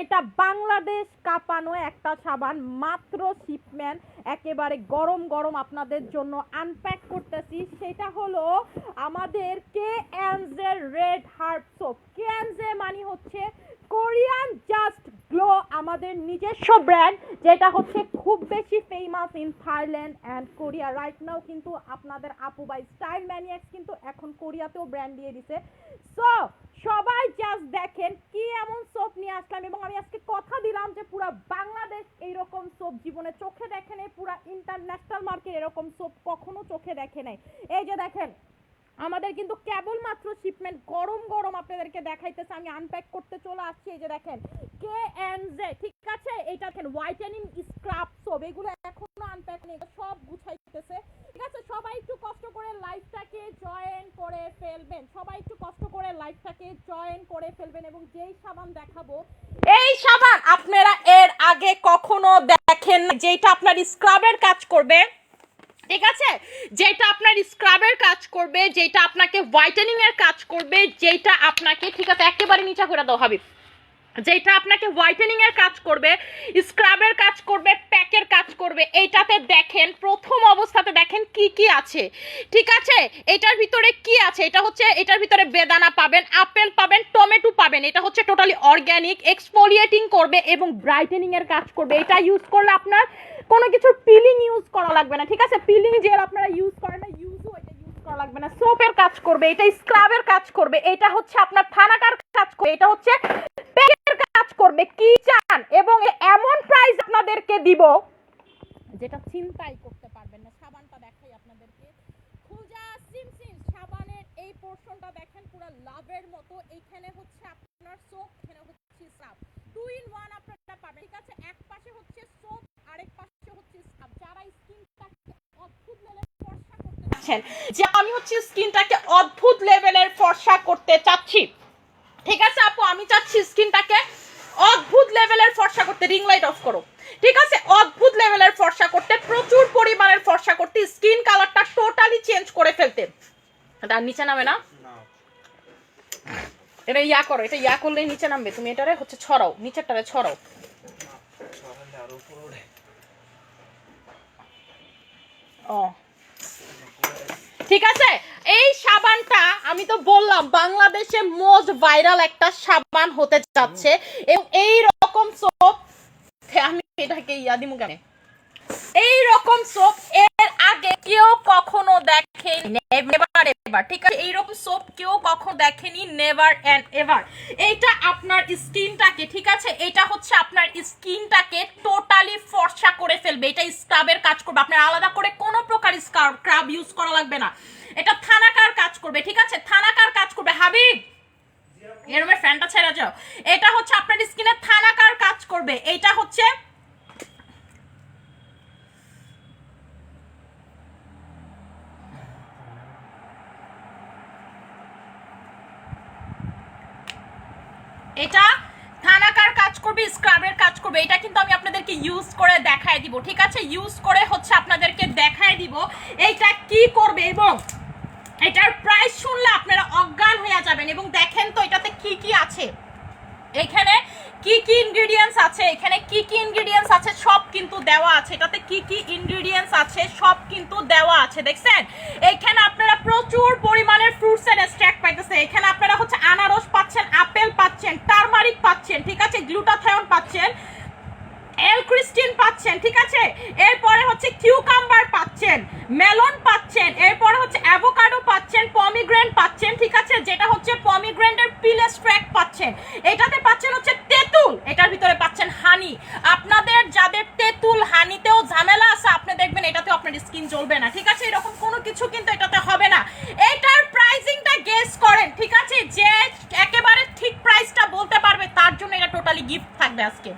যেটা বাংলাদেশ কাঁপানো একটা সাবান, মাত্র শিপম্যান একেবারে গরম গরম আপনাদের জন্য আনপ্যাক করতেছি। সেটা হলো আমাদের K N J red heart soap K N J মানে হচ্ছে কোরিয়ান জাস্ট গ্লো আমাদের নিজস্ব ব্র্যান্ড যেটা হচ্ছে খুব বেশি famous in Thailand and Korea right now কিন্তু আপনাদের আপু বাই স্টাইল ম্যানিয়াক্স কিন্তু এখন কোরিয়াতেও ব্র্যান্ড দিয়ে দিছে। সো সবাই জাস্ট দেখেন কি এমন সোপ নিয়ে আসলাম এবং আমি আজকে কথা দিলাম যে পুরো বাংলাদেশ এইরকম সোপ জীবনে চোখে দেখে নেই, পুরো ইন্টারন্যাশনাল মার্কেট এরকম সোপ কখনো চোখে দেখে নেই। এই যে দেখেন আমাদের কিন্তু কেবলমাত্র শিপমেন্ট গরম গরম আপনাদেরকে দেখাইতেছে। আমি আনপ্যাক করতে চলে আসছি, এই যে দেখেন কে এন জে ঠিক আছে? এইটা দেখেন হোয়াইটেনিং স্ক্রাব সোপ এগুলো এখনও আনপ্যাক নেই সব গুছাইতেছে, ঠিক আছে? সবাই একটু কষ্ট করে লাইফটাকে জয়েন করে ফেলবেন, সবাই একটু কষ্ট করে লাইফটাকে জয়েন করে ফেলবেন এবং যেই সাবান দেখাবো, এই সাবান আপনারা এর আগে কখনো দেখেন যেটা আপনার স্ক্রাবের কাজ করবে। ঠিক আছে? যেটা আপনার স্ক্রাবের কাজ করবে, যেটা আপনাকে হোয়াইটেনিং এর কাজ করবে, যেটা আপনাকে, ঠিক আছে, একেবারে নিচা করে দাও হাবিব। যেটা আপনাকে হোয়াইটেনিং এর কাজ করবে স্ক্রাবের কাজ করবে প্যাকের কাজ করবে এইটাতে দেখেন, প্রথম অবস্থাতে দেখেন কি কি আছে। ঠিক আছে? এটার ভিতরে কি আছে? এটা হচ্ছে, এটার ভিতরে বেদানা পাবেন, আপেল পাবেন, টমেটো পাবেন। এটা হচ্ছে টোটালি অর্গ্যানিক এক্সফোলিয়েটিং করবে এবং ব্রাইটেনিং এর কাজ করবে। এটা ইউজ করলে আপনার কোনো কিছুর পিলিং ইউজ করা লাগবে না, ঠিক আছে? পিলিং জেল আপনারা ইউজ করেন না ইউজও এটা ইউজ করা লাগবে না। সোপের কাজ করবে, এটা স্ক্রাবের কাজ করবে, এটা হচ্ছে আপনার থানাকার কাজ করবে, এটা হচ্ছে প্যাকের কাজ করবে কি চান এবং এমন প্রাইস আপনাদেরকে দিব, যেটা চিন্তাই করতে পারবেন না সাবানটা দেখাই আপনাদেরকে খুজা সিমসিম সাবানের এই পোর্শনটা দেখেন পুরো লাভের মতো এইখানে হচ্ছে আপনার সোপ এখানে হচ্ছে স্ক্রাব টু ইন ওয়ান আপনারা পাবেন ঠিক আছে এক পাশে হচ্ছে সোপ আরেক পাশে হচ্ছে স্ক্রাব যারা স্কিনটাকে অদ্ভুত লেভেলের ফর্সা চাচ্ছেন যে আমি হচ্ছে স্কিনটাকে অদ্ভুত লেভেলের ফর্সা করতে চাচ্ছি। ঠিক আছে আপু? আমি চাচ্ছি স্কিনটাকে অদ্ভুত লেভেলের ফর্সা করতে রিং লাইট অফ করো। ঠিক আছে? অদ্ভুত লেভেলের ফর্সা করতে প্রচুর পরিমাণের ফর্সা করতে স্কিন কালারটা টোটালি চেঞ্জ করে ফেলতে। তার নিচে নামে না? এটা ইয়া করো এটা ইয়া করলেই নিচে নামবে। তুমি এটারে হচ্ছে ছড়াও নিচেরটারে ছড়াও। ও। ঠিক আছে? এই সাবানটা আমি তো বললাম, বাংলাদেশে মোস্ট ভাইরাল একটা সাবান হতে যাচ্ছে। এবং এই রকম সোপ আমি এটাকে ইয়াদিমু কেন? এই রকম সোপ আগে কেউ কখনো দেখেনি নেভার এভার দেখেনি নেভার এন্ড এভার এইটা আপনার স্কিনটাকে, ঠিক আছে? এটা হচ্ছে আপনার স্কিনটাকে টোটালি ফর্সা করে ফেলবে। এটা স্ক্রাবের কাজ করবে। আপনার আলাদা করে কোনো প্রকার স্ক্রাব ইউজ করা লাগবে না। এটা থানাকার কাজ করবে, ঠিক আছে? থানাকার কাজ করবে। হাবিব! এরমের ফ্যানটা ছেড়ে যাও। এটা হচ্ছে আপনার স্কিনে থানাকার কাজ করবে। এটা হচ্ছে এটা থানাকার কাজ করবে, স্ক্রাবের কাজ করবে, এটা কিন্তু আমি আপনাদেরকে ইউজ করে দেখায় দিব, ঠিক আছে? ইউজ করে হচ্ছে আপনাদেরকে দেখায় দিব, এইটা কি করবে এবং এটার প্রাইস শুনলে আপনারা অজ্ঞান হয়ে যাবেন, এবং দেখেন তো এটাতে কি কি আছে। এখানে কি কি ইনগ্রেডিয়েন্টস আছে? এখানে কি কি ইনগ্রেডিয়েন্টস আছে? সব কিন্তু দেওয়া আছে। এটাতে কি কি ইনগ্রেডিয়েন্টস আছে? সব কিন্তু দেওয়া আছে, দেখছেন? এখানে আপনারা প্রচুর পরিমাণের ফ্রুটস এন্ড স্ট্যাক পাইতেছে এখানে আপনারা হচ্ছে আনারস পাচ্ছেন, আপেল পাচ্ছেন, টারমারিক পাচ্ছেন, ঠিক আছে? গ্লুটাথায়ন পাচ্ছেন। এল ক্রিস্টিন পাচ্ছেন, ঠিক আছে? এরপরে হচ্ছে কিউকাম্বার পাচ্ছেন মেলন পাচ্ছেন, এরপরে হচ্ছে অ্যাভোকাডো পাচ্ছেন পমিগ্রেন্ট পাচ্ছেন, ঠিক আছে? যেটা হচ্ছে পমিগ্রেন্টের পিলেস ট্র্যাক পাচ্ছেন। এটাতে পাচ্ছেন হচ্ছে তেঁতুল, এটার ভিতরে পাচ্ছেন হানি আপনাদের, যাদের তেঁতুল হানিতেও ঝামেলা আছে, আপনি দেখবেন এটাতেও আপনার স্কিন জ্বলবে না, ঠিক আছে? এরকম কোনো কিছু কিন্তু এটাতে হবে না। এটার প্রাইসিংটা গেস করেন, ঠিক আছে? যে একেবারে ঠিক প্রাইসটা বলতে পারবে, তার জন্য এটা টোটালি গিফট থাকবে আজকে।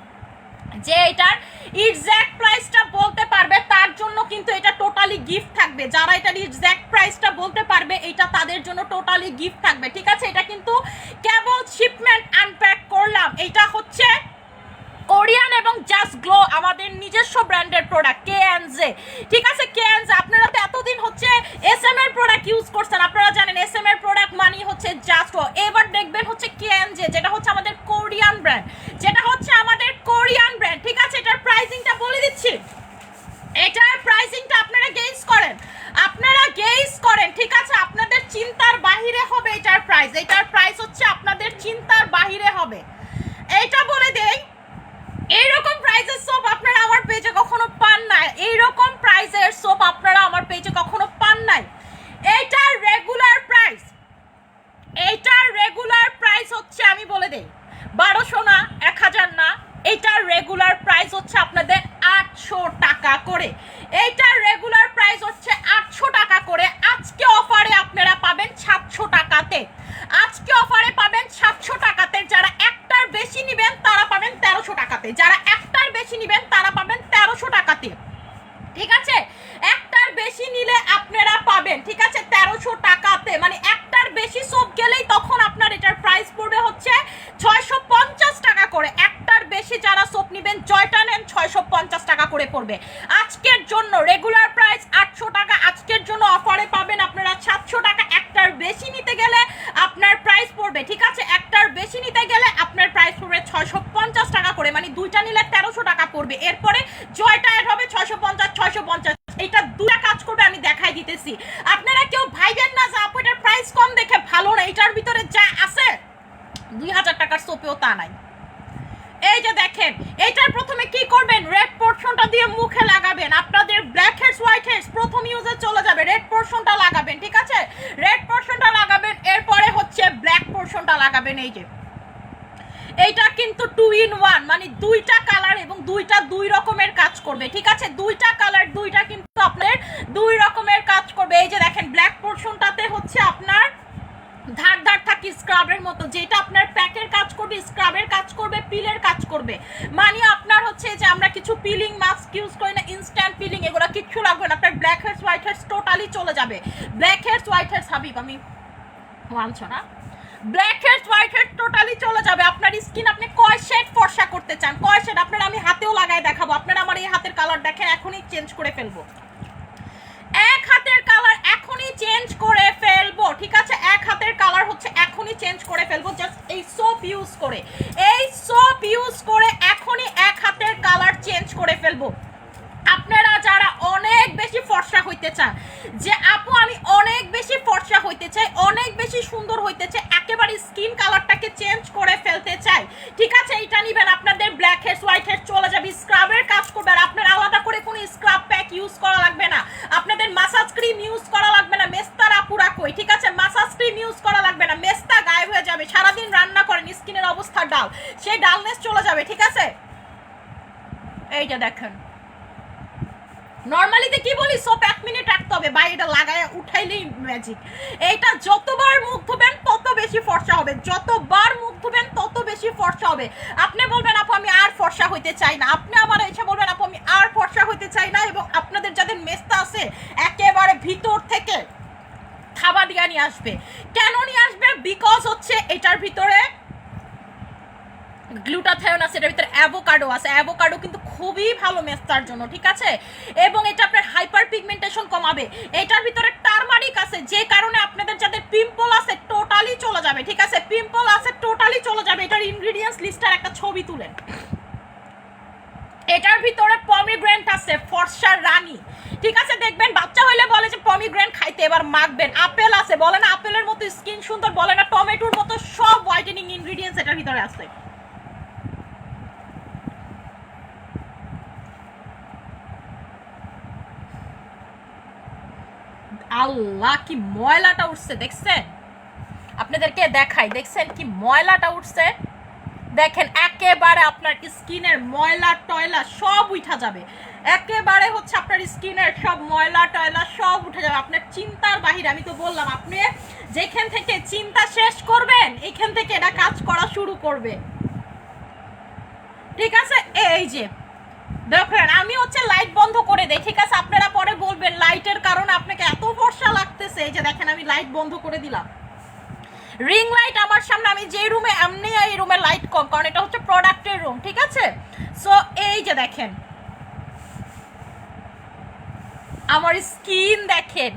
টাকা পড়বে। এরপরে জয়টা অ্যাড হবে ছয়শো পঞ্চাশ ছয়শো পঞ্চাশ। এটা দুটা কাজ করবে, আমি দেখাই দিতেছি। আপনারা কেউ ভাইবেন না যে আপু, এটার প্রাইস কম দেখে ভালো না এটার ভিতরে যা আছে, দুই হাজার টাকার সোপেও তা নাই। এই যে দেখেন এটার প্রথমে কি করবেন? রেড পোর্শনটা দিয়ে মুখে লাগাবেন। আপনাদের ব্ল্যাক হেডস হোয়াইট হেডস প্রথম ইউজে চলে যাবে। রেড পোর্শনটা লাগাবেন, ঠিক আছে? রেড পোর্শনটা লাগাবেন, এরপরে হচ্ছে ব্ল্যাক পোর্শনটা লাগাবেন, এই যে। এইটা কিন্তু টু ইন ওয়ান মানে দুইটা কালার এবং দুইটা দুই রকমের কাজ করবে, ঠিক আছে? দুইটা কালার দুইটা কিন্তু আপনার দুই রকমের কাজ করবে। এই যে দেখেন ব্ল্যাক পোর্শনটাতে হচ্ছে আপনার ধার ধার থাকি স্ক্রাবের মতো, যেটা আপনার প্যাকের কাজ করবে স্ক্রাবের কাজ করবে পিলের কাজ করবে। মানে আপনার হচ্ছে যে আমরা কিছু পিলিং মাস্ক ইউজ করি না ইনস্ট্যান্ট পিলিং এগুলো কিচ্ছু লাগবে না। আপনার black hairs white hairs totally চলে যাবে। Black hairs white hairs Habib, আমি মানছো না? Black hairs white hair totally চলে যাবে। আপনার স্কিন আপনি কয় শেড ফর্সা করতে চান? কয় শেড আপনার আমি হাতেও লাগায় দেখাবো। আপনারা আমার এই হাতের কালার দেখেন, এখনই চেঞ্জ করে ফেলব। এক হাতের কালার এখনই চেঞ্জ করে ফেলব, ঠিক আছে? এক হাতের কালার হচ্ছে এখনই চেঞ্জ করে ফেলব। জাস্ট এই সোপ ইউজ করে। এই সোপ ইউজ করে এখনই এক হাতের কালার চেঞ্জ করে ফেলব। আপনারা যারা অনেক বেশি ফর্সা হইতে চান যে আপু, আমি অনেক বেশি ফর্সা হইতে চাই, অনেক বেশি সুন্দর হইতে চাই, একেবারে স্কিন কালারটাকে চেঞ্জ করে ফেলতে চাই। ঠিক আছে এটা নিবেন আপনাদের ব্ল্যাক হেডস হোয়াইট হেডস চলে যাবে স্ক্রাবের কাজ করবে আর আপনার আলাদা করে কোনো স্ক্রাব প্যাক ইউজ করা লাগবে না। আপনাদের মাসাজ ক্রিম ইউজ করা লাগবে না, মেস্তারা পুরা কই? ঠিক আছে মাসাজ ক্রিম ইউজ করা লাগবে না, মেস্তা গায়েব হয়ে যাবে, সারাদিন রান্না করেন স্কিনের অবস্থা ডাল। সেই ডালনেস চলে যাবে, ঠিক আছে? এইটা দেখেন। নর্মালিতে কি বলি, সব এক মিনিট রাখতে হবে। বা এটা লাগায় উঠাইলেই ম্যাজিক এইটা যতবার মুখ ধুবেন, তত বেশি ফর্সা হবে। যতবার মুখ ধুবেন, তত বেশি ফর্সা হবে। আপনি বলবেন, আপু, আমি আর ফর্সা হইতে চাই না। আপনি আমার এসে বলবেন, আপু, আমি আর ফর্সা হইতে চাই না এবং আপনাদের যাদের মেস্তা আছে, একেবারে ভিতর থেকে থাবা দিয়া নিয়ে আসবে। কেন নিয়ে আসবে? বিকজ হচ্ছে এটার ভিতরে গ্লুটাথায়ন আছে এটার ভিতরে অ্যাভোকাডো আছে। অ্যাভোকাডো কিন্তু খুবই ভালো মেস্তার জন্য, ঠিক আছে? এবং এটা আপনার হাইপার পিগমেন্টেশন কমাবে। এটার ভিতরে টারমারিক আছে, যে কারণে আপনাদের যাদের পিম্পল আছে টোটালি চলে যাবে, ঠিক আছে? পিম্পল আছে টোটালি চলে যাবে। এটার ইনগ্রিডিয়েন্টস লিস্টার একটা ছবি তুলেন। এটার ভিতরে পমিগ্রেন্ট আছে ফর্সার রানী। ঠিক আছে, দেখবেন বাচ্চা হইলে বলে যে পমিগ্রেন্ট খাইতে, এবার মাখবেন। আপেল আছে, বলে না, আপেলের মতো স্কিন সুন্দর, বলে না, টমেটোর মতো সব হোয়াইটেনিং ইনগ্রিডিয়েন্টস এটার ভিতরে আছে। আল্লাহ, কি ময়লাটা উঠছে, দেখছেন? আপনাদেরকে দেখাই, দেখছেন কি ময়লাটা উঠছে? দেখেন, একেবারে আপনার স্কিনের ময়লা টয়লা সব উঠা যাবে। একেবারে হচ্ছে আপনার স্কিনের সব ময়লা টয়লা সব উঠে যাবে। আপনার চিন্তার বাহিরে, আমি তো বললাম, আপনি যেখান থেকে চিন্তা শেষ করবেন, এখান থেকে এটা কাজ করা শুরু করবে। ঠিক আছে? এই যে দেখেন, আমি হচ্ছে লাইট বন্ধ করে দেই, ঠিক আছে? আপনারা পরে বলবেন লাইটের কারণে আপনাকে এত বর্ষা লাগতেছে এই যে দেখেন, আমি লাইট বন্ধ করে দিলাম। রিং লাইট আমার সামনে, আমি যে রুমে এমনি এই রুমে লাইট কম, কারণ এটা হচ্ছে প্রোডাক্টের রুম ঠিক আছে? সো এই যে দেখেন, আমার স্কিন দেখেন।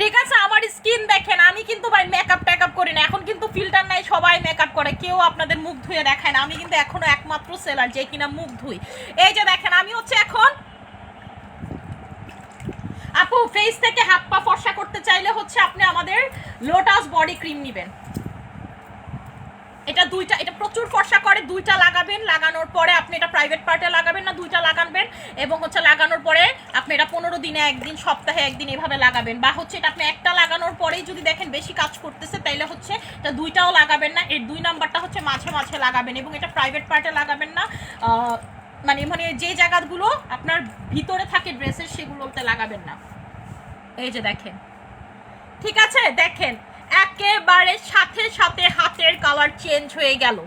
ঠিক আছে, আমার স্কিন দেখেন, আমি কিন্তু ভাই মেকআপ টেকআপ করি না। এখন কিন্তু ফিল্টার নাই, সবাই মেকআপ করে। কেউ আপনাদের মুখ ধুয়ে দেখায় না। আমি কিন্তু এখনও একমাত্র সেলার যে কিনা মুখ ধুই। এই যে দেখেন, আমি হচ্ছে এখন আপু ফেস থেকে হাত পা ফর্সা করতে চাইলে হচ্ছে আপনি আমাদের লোটাস বডি ক্রিম নেবেন। এটা দুইটা, এটা প্রচুর ফর্সা করে, দুইটা লাগাবেন, লাগানোর পরে আপনি এটা প্রাইভেট পার্টে লাগাবেন না, দুইটা লাগাবেন এবং হচ্ছে লাগানোর পরে আপনি এটা পনেরো দিনে, একদিন, সপ্তাহে, একদিন এভাবে লাগাবেন। বা হচ্ছে এটা আপনি একটা লাগানোর পরেই যদি দেখেন বেশি কাজ করতেছে, তাইলে হচ্ছে এটা দুইটাও লাগাবেন না, এর দুই নাম্বারটা হচ্ছে মাঝে মাঝে লাগাবেন এবং এটা প্রাইভেট পার্টে লাগাবেন না। মানে মানে যে জায়গাগুলো আপনার ভিতরে থাকে ড্রেসের, সেগুলোতে লাগাবেন না। এই যে দেখেন। ঠিক আছে? দেখেন। একেবারে সাথে সাথে হাতের কালার চেঞ্জ হয়ে গেল।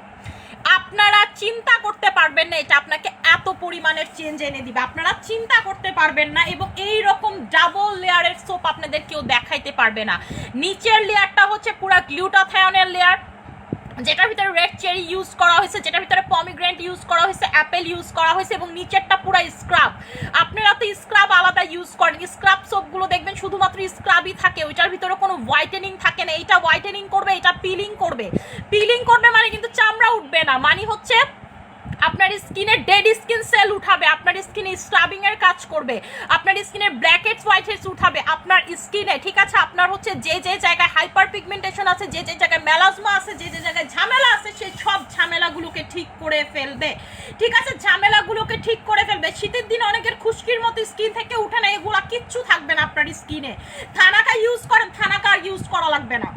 আপনারা চিন্তা করতে পারবেন না এটা আপনাকে এত পরিমাণের চেঞ্জ এনে দিবে। আপনারা চিন্তা করতে পারবেন না এবং এই রকম ডাবল লেয়ারের সোপ আপনাদের কেউ দেখাইতে পারবে না। নিচের লেয়ারটা হচ্ছে পুরা গ্লুটাথায়নের লেয়ার যেটার ভিতরে রেড চেরি ইউজ করা হয়েছে, যেটার ভিতরে পমিগ্রেন্ট ইউজ করা হয়েছে অ্যাপেল ইউজ করা হয়েছে এবং নিচেরটা পুরো স্ক্রাব আপনারা তো স্ক্রাব আলাদা ইউজ করেন। স্ক্রাব সোপগুলো দেখবেন শুধুমাত্র স্ক্রাবই থাকে, ওইটার ভিতরে কোনো হোয়াইটেনিং থাকে না। এইটা হোয়াইটেনিং করবে, এটা পিলিং করবে। পিলিং করবে মানে কিন্তু চামড়া উঠবে না। মানে হচ্ছে আপনার স্কিনে ডেড স্কিন সেল উঠাবে, আপনার স্কিনে স্ক্রাবিং এর কাজ করবে, আপনার স্কিনের ব্ল্যাক হোয়াইট হেডস উঠাবে, আপনার স্কিনে, ঠিক আছে? আপনার হচ্ছে যে যে জায়গায় হাইপার পিগমেন্টেশন আছে, যে যে জায়গায় মেলাজমা আছে, যে যে জায়গায় ঝামেলা আছে সেই সব ঝামেলাগুলোকে ঠিক করে ফেলবে। ঠিক আছে? ঝামেলাগুলোকে ঠিক করে ফেলবে। শীতের দিন অনেকের খুশকির মতো স্কিন থেকে উঠে না, এগুলা কিচ্ছু থাকবে না আপনার স্কিনে। থানাকা ইউজ করেন থানাকা আর ইউজ করা লাগবে না।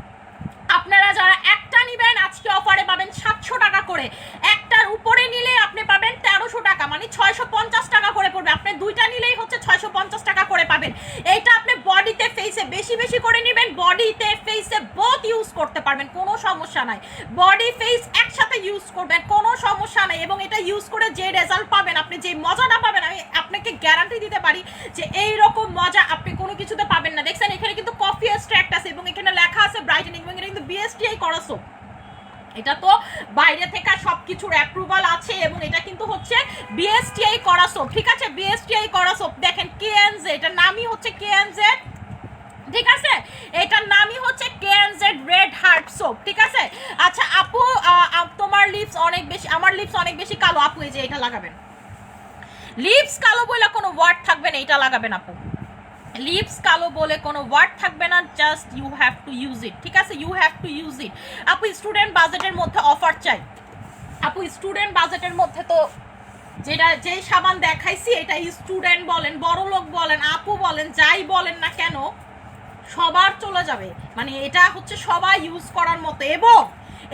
আপনারা যারা একটা নিবেন, আজকে অফারে পাবেন সাতশো টাকা করে। একটার উপরে নিলে আপনি পাবেন তেরোশো টাকা মানে ছয়শো পঞ্চাশ টাকা করে পড়বে। আপনি দুইটা নিলেই হচ্ছে ছয়শো পঞ্চাশ টাকা করে পাবেন। এইটা আপনি বডিতে ফেসে বেশি বেশি করে নেবেন, বডিতে ফেসে বোথ ইউজ করতে পারবেন, কোনো সমস্যা নাই। বডি ফেস একসাথে ইউজ করবেন, কোনো সমস্যা নাই। এবং এটা ইউজ করে যে রেজাল্ট পাবেন, আপনি যে মজাটা পাবেন, আমি আপনাকে গ্যারান্টি দিতে পারি যে এই রকম মজা আপনি কোনো কিছুতে পাবেন না। দেখছেন, এখানে কিন্তু কফি এক্সট্রাক্ট আছে এবং এখানে লেখা আছে ব্রাইটেনিং বিএসটিআই করা এটা তো বাইরে থেকে সবকিছুর অ্যাপ্রুভাল আছে এবং এটা কিন্তু হচ্ছে বিএসটিআই করা ঠিক আছে? বিএসটিআই করা দেখেন কেএনজে এটার নামই হচ্ছে কেএনজে ঠিক আছে? এটার নামই হচ্ছে কেএনজেড রেড হার্ট সোপ ঠিক আছে? আচ্ছা আপ- তোমার লিপস অনেক বেশি, আমার লিপস অনেক বেশি কালো। আপু, এই যে এটা লাগাবেন। লিপস কালো বলে কোনো ওয়ার্ড থাকবে না, এটা লাগাবেন আপু। লিপস কালো বলে কোনো ওয়ার্ড থাকবে না, just you have to use it, ঠিক আছে? You have to use it. আপু, স্টুডেন্ট বাজেটের মধ্যে অফার চাই। আপু, স্টুডেন্ট বাজেটের মধ্যে তো যেটা, যেই সাবান দেখাইছি এটা স্টুডেন্ট বলেন, বড় লোক বলেন, আপু বলেন, যাই বলেন না কেন, সবার চলে যাবে। মানে এটা হচ্ছে সবাই ইউজ করার মতো। এবং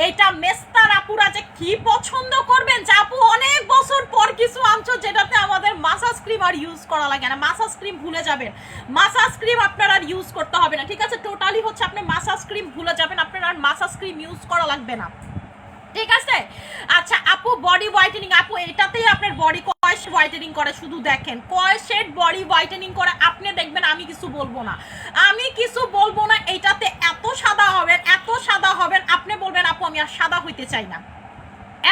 এটা মেস্তার আপুরা যে কি পছন্দ করবেন যে আপু, অনেক বছর পর কিছু আনছো যেটাতে আমাদের মাসাজ ক্রিম আর ইউজ করা লাগে না। মাসাজ ক্রিম ভুলে যাবেন। মাসাজ ক্রিম আপনার আর ইউজ করতে হবে না, ঠিক আছে? টোটালি হচ্ছে আপনি মাসাজ ক্রিম ভুলে যাবেন, আপনার আর মাসাজ ক্রিম ইউজ করা লাগবে না। ঠিক আছে? আচ্ছা আপু বডি হোয়াইটেনিং আপু, এটাতেই আপনার বডি কয়েস হোয়াইটেনিং করে, শুধু দেখেন। কয় শেড বডি হোয়াইটেনিং করে, আপনি দেখবেন, আমি কিছু বলব না। আমি কিছু বলব না, এটাতে এত সাদা হবেন, এত সাদা হবেন, আপনি বলবেন, আপু, আমি আর সাদা হইতে চাই না।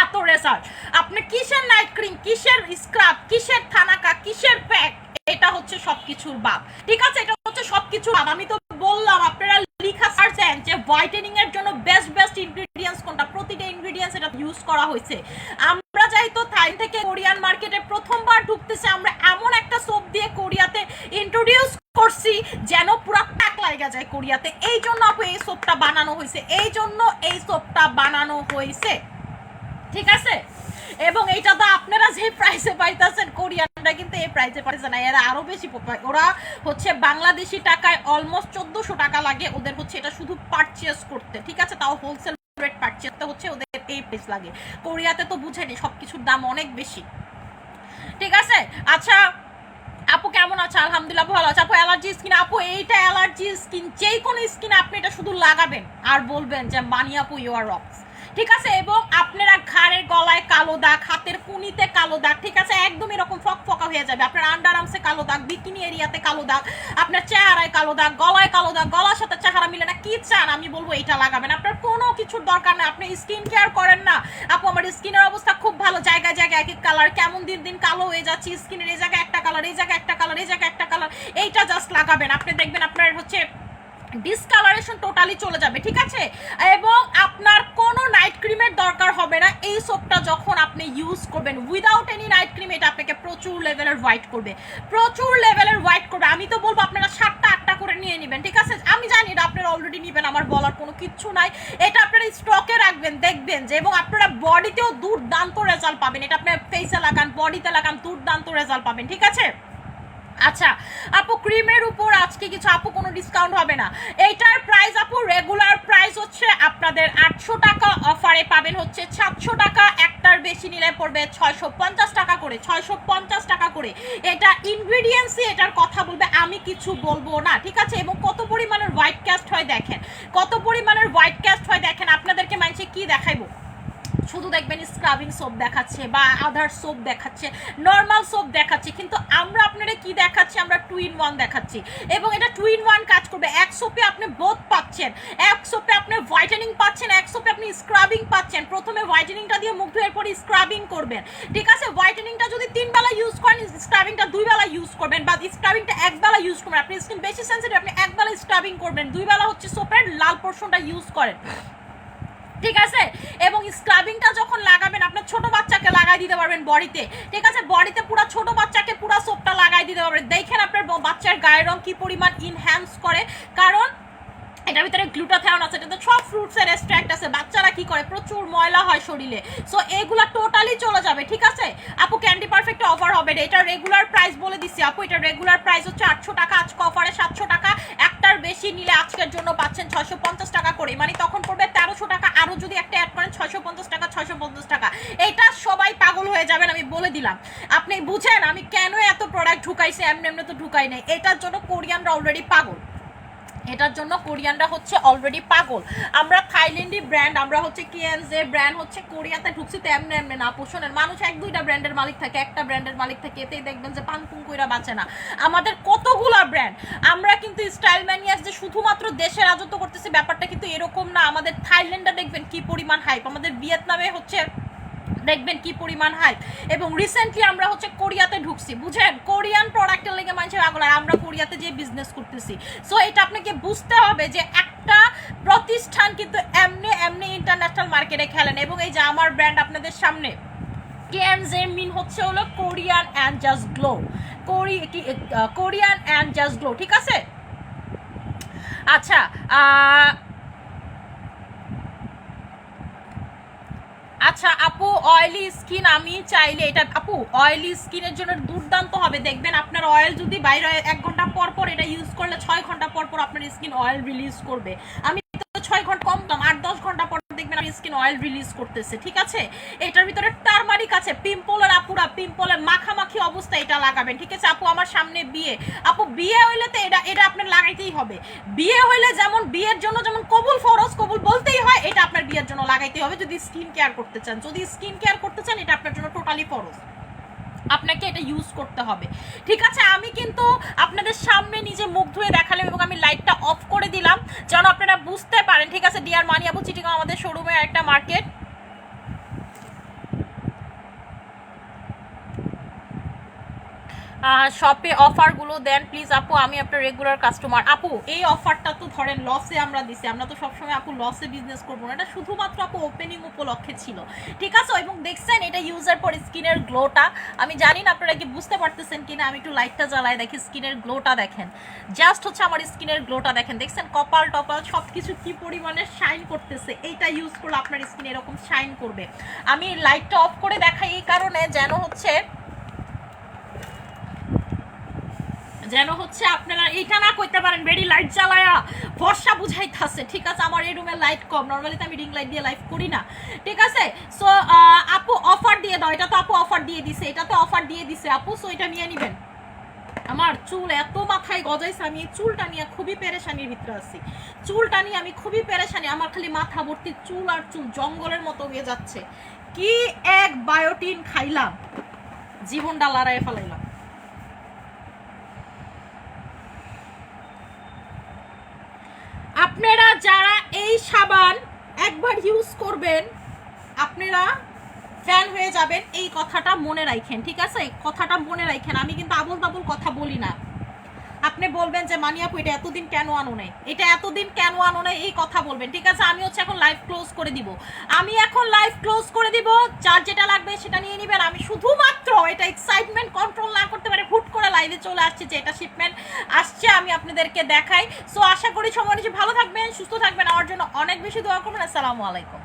এত রেজাল্ট আপনি কিসের নাইট ক্রিম কিসের স্ক্রাব কিসের থানাকা, কিসের প্যাক এটা হচ্ছে সবকিছুর বাপ ঠিক আছে, এটা হচ্ছে সবকিছুর বাপ আমি তো বললাম, আপনারা লিখা যে হোয়াইটেনিং এর জন্য বেস্ট বেস্ট ইনগ্রেডিয়েন্টস কোনটা? প্রতিটা ইনগ্রেডিয়েন্টস এটা ইউজ করা হয়েছে। আমরা যাই তো থাই থেকে কোরিয়ান মার্কেটে প্রথমবার ঢুকতেছে, আমরা এমন একটা সোপ দিয়ে কোরিয়াতে ইন্ট্রোডিউস করছি যেন পুরো প্যাক লাগা যায় কোরিয়াতে। এই জন্য আপু এই সোপটা বানানো হয়েছে। এই জন্য এই সোপটা বানানো হয়েছে। ঠিক আছে? এবং এইটা তো আপনারা যে প্রাইসে পাইতেছেন কোরিয়ানরা কিন্তু এই প্রাইসে পাইছে না এরা আরও বেশি পায় ওরা হচ্ছে বাংলাদেশি টাকায় অলমোস্ট চোদ্দশো টাকা লাগে, ওদের হচ্ছে এটা শুধু পারচেস করতে। ঠিক আছে? তাও হোলসেল রেট পারচেস হচ্ছে ওদের এই প্রাইস লাগে। কোরিয়াতে তো বুঝেনি, সবকিছুর দাম অনেক বেশি। ঠিক আছে? আচ্ছা আপু কেমন আছে? আলহামদুলিল্লাহ ভালো আছে। আপু অ্যালার্জি স্কিন আপু এইটা অ্যালার্জি স্কিন যেই কোনো স্কিন আপনি এটা শুধু লাগাবেন আর বলবেন যে মানি আপু ইউ আর রক্স ঠিক আছে? এবং আপনারা ঘাড়ের গলায় কালো দাগ, হাতের কুনিতে কালো দাগ, ঠিক আছে? একদম এরকম ফক ফকা হয়ে যাবে। আপনার আন্ডার আর্মসে কালো দাগ বিকিনি এরিয়াতে কালো দাগ, আপনার চেহারায় কালো দাগ, গলায় কালো দাগ, গলার সাথে চেহারা মিলে না, কি চান? আমি বলব এটা লাগাবেন। আপনার কোনো কিছুর দরকার নেই। আপনি স্কিন কেয়ার করেন না। আপু, আমার স্কিনের অবস্থা খুব ভালো। জায়গায় জায়গায় এক এক কালার কেমন দিন দিন কালো হয়ে যাচ্ছে। স্কিনের এই জায়গায় একটা কালার এই জায়গায় একটা কালার এই জায়গায় একটা কালার এইটা জাস্ট লাগাবেন। আপনি দেখবেন আপনার হচ্ছে ডিসকালারেশন টোটালি চলে যাবে, ঠিক আছে? এবং আপনার কোনো নাইট ক্রিমের দরকার হবে না। এই সোপটা যখন আপনি ইউজ করবেন উইদাউট এনি নাইট ক্রিম এটা আপনাকে প্রচুর লেভেলের হোয়াইট করবে। প্রচুর লেভেলের হোয়াইট করবে। আমি তো বলব, আপনারা সাতটা, আটটা করে নিয়ে নেবেন, ঠিক আছে? আমি জানি এটা আপনারা অলরেডি নেবেন, আমার বলার কোনো কিচ্ছু নাই। এটা আপনারা স্টকে রাখবেন, দেখবেন যে, এবং আপনারা বডিতেও দুর্দান্ত রেজাল্ট পাবেন। এটা আপনার ফেসে লাগান বডিতে লাগান, দুর্দান্ত রেজাল্ট পাবেন, ঠিক আছে? আচ্ছা আপু ক্রিমের উপর আজকে কিছু, আপু, কোনো ডিসকাউন্ট হবে না। এইটার প্রাইস আপু রেগুলার প্রাইস হচ্ছে আপনাদের আটশো টাকা অফারে পাবেন হচ্ছে সাতশো টাকা, একটার বেশি নিলে পড়বে ছয়শো পঞ্চাশ টাকা করে, ছয়শো পঞ্চাশ টাকা করে। এটা ইনগ্রিডিয়েন্টসই এটার কথা বলবে, আমি কিছু বলব না, ঠিক আছে? এবং কত পরিমাণের হোয়াইট ক্যাস্ট হয় দেখেন, কত পরিমাণের হোয়াইট ক্যাস্ট হয় দেখেন, আপনাদেরকে মানুষে কি দেখাইবো? শুধু দেখবেন স্ক্রাবিং সোপ দেখাচ্ছে বা আধার সোপ দেখাচ্ছে নর্মাল সোপ দেখাচ্ছে, কিন্তু আমরা আপনারা কি দেখাচ্ছি? আমরা টু ইন ওয়ান দেখাচ্ছি। এবং এটা টু ইন ওয়ান কাজ করবে। এক সোপে আপনি বোধ পাচ্ছেন। এক সোপে আপনি হোয়াইটেনিং পাচ্ছেন, এক সোপে আপনি স্ক্রাবিং পাচ্ছেন। প্রথমে হোয়াইটেনিংটা দিয়ে মুখ ধুয়ে পরে স্ক্রাবিং করবেন। ঠিক আছে? হোয়াইটেনিংটা যদি তিন বেলা ইউজ করেন স্ক্রাবিংটা দুই বেলা ইউজ করবেন বা স্ক্রাবিংটা এক বেলা ইউজ করবেন। আপনি স্কিন বেশি সেন্সিটিভ আপনি এক বেলা স্ক্রাবিং করবেন। দুই বেলা হচ্ছে সোপের লাল পোর্শনটা ইউজ করেন। ঠিক আছে? এবং স্ক্রাবিংটা যখন লাগাবেন, আপনার ছোট বাচ্চাকে লাগাই দিতে পারবেন বডিতে। ঠিক আছে? বডিতে পুরো ছোট বাচ্চাকে পুরো সোপটা লাগাই দিতে পারবেন। দেখেন আপনার বাচ্চার গায়ের রং কি পরিমাণ ইনহ্যান্স করে। কারণ এটার ভিতরে গ্লুটাথায়ন আছে, এটাতে সব ফ্রুটসের এক্সট্র্যাক্ট আছে। বাচ্চারা কি করে? প্রচুর ময়লা হয় শরীরে। সো এগুলা টোটালি চলে যাবে, ঠিক আছে? আপু ক্যান্ডি পারফেক্ট অফার হবে এটা রেগুলার প্রাইস বলে দিচ্ছি আপু। এটা রেগুলার প্রাইস হচ্ছে আটশো টাকা আজকে অফারে সাতশো টাকা। একটার বেশি নিলে আজকের জন্য পাচ্ছেন ছয়শো পঞ্চাশ টাকা করে। মানে তখন পড়বে তেরোশো টাকা, আরও যদি একটা অ্যাড করেন ছয়শো পঞ্চাশ টাকা, ছয়শো পঞ্চাশ টাকা। এটা সবাই পাগল হয়ে যাবেন, আমি বলে দিলাম। আপনি বুঝেন আমি কেন এত প্রোডাক্ট ঢুকাইছি, এমনি এমনি তো ঢুকাই নাই। এটার জন্য কোরিয়ানরা অলরেডি পাগল। এটার জন্য কোরিয়ানরা হচ্ছে অলরেডি পাগল। আমরা থাইল্যান্ডি ব্র্যান্ড আমরা হচ্ছে কিএনজে ব্র্যান্ড হচ্ছে কোরিয়াতে ঢুকছি তো এমনি এমনি না। পোষণের মানুষ এক দুইটা ব্র্যান্ডের মালিক থাকে, একটা ব্র্যান্ডের মালিক থাকে, এতেই দেখবেন যে পাংপুং কইরা বাঁচে না। আমাদের কতগুলা ব্র্যান্ড আমরা কিন্তু স্টাইল ম্যানিয়াস যে শুধুমাত্র দেশে রাজত্ব করতেছি, ব্যাপারটা কিন্তু এরকম না। আমাদের থাইল্যান্ডে দেখবেন কি পরিমাণ হাইপ আমাদের ভিয়েতনামে হচ্ছে দেখবেন কি পরিমাণ হাইপ এবং রিসেন্টলি আমরা হচ্ছে কোরিয়াতে ঢুকছি, বুঝেন? কোরিয়ান প্রোডাক্টের লেগে মানুষের আগল আর আমরা কোরিয়াতে যে বিজনেস করতেছি। সো এটা আপনাকে বুঝতে হবে যে একটা প্রতিষ্ঠান কিন্তু এমনি এমনি ইন্টারন্যাশনাল মার্কেটে খেলেন এবং এই যে আমার ব্র্যান্ড আপনাদের সামনে কেএনজে মিন হচ্ছে হলো কোরিয়ান অ্যান্ড জাস্ট গ্লো কোরি কোরিয়ান অ্যান্ড জাস্ট গ্লো ঠিক আছে? আচ্ছা আচ্ছা আপু অয়েলি স্কিন আমি চাইলে এটা, আপু অয়েলি স্কিনের জন্য দুর্দান্ত হবে। দেখবেন আপনার অয়েল যদি বাইরে এক ঘণ্টা পর পর এটা ইউজ করলে ছয় ঘণ্টা পর পর আপনার স্কিন অয়েল রিলিজ করবে। আমি তো ছয় ঘণ্টা কম দাম, আট দশ ঘণ্টা পর দেখবেন স্কিন অয়েল রিলিজ করতেছে, ঠিক আছে? এটার ভিতরে টারমারিক আছে পিম্পলের আপুরা পিম্পলের মাখামাখি অবস্থা এটা লাগাবেন, ঠিক আছে? আপু আমার সামনে বিয়ে। আপু, বিয়ে হইলে তো এটা এটা আপনার লাগাইতেই হবে। বিয়ে হইলে যেমন বিয়ের জন্য যেমন কবুল ফরজ, কবুল বলতেই হয়, এটা আপনার বিয়ের জন্য লাগাইতে হবে যদি স্কিন কেয়ার করতে চান। যদি স্কিন কেয়ার করতে চান, এটা আপনার জন্য টোটালি ফরজ। আপনাকে এটা ইউজ করতে হবে। ঠিক আছে? আমি কিন্তু আপনাদের সামনে নিজে মুখ ধুয়ে দেখালাম এবং আমি লাইটটা অফ করে দিলাম। যেন আপনারা বুঝতে পারেন, ঠিক আছে? ডিয়ার মানিয়াবু চিটিগাঁও আমাদের শোরুমের একটা মার্কেট শপে অফারগুলো দেন প্লিজ আপু, আমি আপনার রেগুলার কাস্টমার আপু, এই অফারটা তো ধরেন লসে আমরা দিছি, আমরা তো সবসময় আপু লসে বিজনেস করব না। এটা শুধুমাত্র আপু ওপেনিং উপলক্ষে ছিল। ঠিক আছে? এবং দেখছেন, এটা ইউজার পর স্কিনের গ্লোটা আমি জানি না আপনারা কি বুঝতে পারতেছেন কিনা, আমি একটু লাইটটা জ্বালাই দেখি, স্কিনের গ্লোটা দেখেন। জাস্ট হচ্ছে আমার স্কিনের গ্লোটা দেখেন। দেখছেন, কপাল টপাল সব কিছু কি পরিমাণে শাইন করতেছে, এইটা ইউজ করলে আপনার স্কিন এরকম শাইন করবে। আমি লাইটটা অফ করে দেখাই এই কারণে, যেন হচ্ছে যেন হচ্ছে আপনারা এইটা না করতে পারেন বেডি লাইট জ্বালায়া ফর্সা বুঝাইতাছে। ঠিক আছে, আমার এই রুমে লাইট কম। নর্মালি তো আমি রিং লাইট দিয়ে লাইভ করি না। ঠিক আছে? সো আপু অফার দিয়ে দাও। এটা তো আপু অফার দিয়ে দিছে, এটা তো অফার দিয়ে দিছে। আপু সো এটা নিয়ে নিবেন। আমার চুল এত মাথায় গজাইছে, আমি এই চুলটা নিয়ে খুবই পেরেশানির ভিতরে আছি। চুলটা নিয়ে আমি খুবই পেরেশানি। আমার খালি মাথা ভর্তি চুল আর চুল জঙ্গলের মতো হয়ে যাচ্ছে। কি এক বায়োটিন খাইলাম। জীবনটা লড়াই ফেলাইলাম। আপনারা যারা এই সাবান একবার ইউজ করবেন, আপনারা ফ্যান হয়ে যাবেন। এই কথাটা মনে রাখেন, ঠিক আছে? কথাটা মনে রাখেন। আমি কিন্তু আবল তাবল কথা বলি না। আপনি বলবেন যে মানিয়াপু এটা এতদিন কেন আনো নাই? এটা এতদিন কেন আনো নাই? এই কথা বলবেন। ঠিক আছে? আমি হচ্ছে এখন লাইভ ক্লোজ করে দিব। আমি এখন লাইভ ক্লোজ করে দিব। যার যেটা লাগবে সেটা নিয়ে নেবেন। আমি শুধুমাত্র এটা এক্সাইটমেন্ট কন্ট্রোল না করতে পারে, হুট করে লাইভে চলে আসছে যে, এটা শিপমেন্ট আসছে, আমি আপনাদেরকে দেখাই। সো আশা করি সবাই ভালো থাকবেন, সুস্থ থাকবেন। আমার জন্য অনেক বেশি দোয়া করবেন। আসসালামু আলাইকুম।